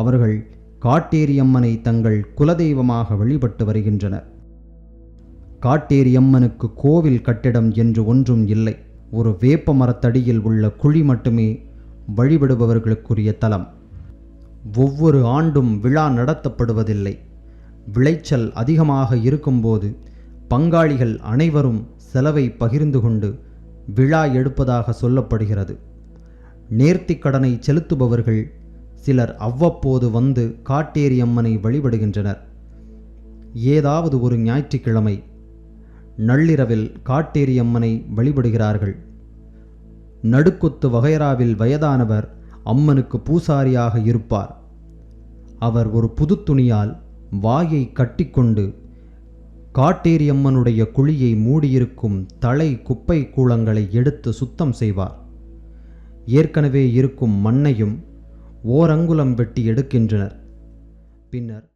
அவர்கள் காட்டேரியம்மனை தங்கள் குலதெய்வமாக வழிபட்டு வருகின்றனர். காட்டேரியம்மனுக்கு கோவில் கட்டிடம் என்று ஒன்றும் இல்லை. ஒரு வேப்ப மரத்தடியில் உள்ள குழி மட்டுமே வழிபடுபவர்களுக்குரிய தலம். ஒவ்வொரு ஆண்டும் விழா நடத்தப்படுவதில்லை. விளைச்சல் அதிகமாக இருக்கும்போது பங்காளிகள் அனைவரும் செலவை பகிர்ந்து கொண்டு விழா எடுப்பதாக சொல்லப்படுகிறது. நேர்த்திக் கடனை செலுத்துபவர்கள் சிலர் அவ்வப்போது வந்து காட்டேரியம்மனை வழிபடுகின்றனர். ஏதாவது ஒரு ஞாயிற்றுக்கிழமை நள்ளிரவில் காட்டேரியம்மனை வழிபடுகிறார்கள். நடுக்குத்து வகைராவில் வயதானவர் அம்மனுக்கு பூசாரியாக இருப்பார். அவர் ஒரு புது துணியால் வாயை கட்டிக்கொண்டு காட்டேரியம்மனுடைய குழியை மூடியிருக்கும் தலை குப்பை கூளங்களை எடுத்து சுத்தம் செய்வார். ஏற்கனவே இருக்கும் மண்ணையும் ஓரங்குலம் வெட்டி எடுக்கின்றனர். பின்னர்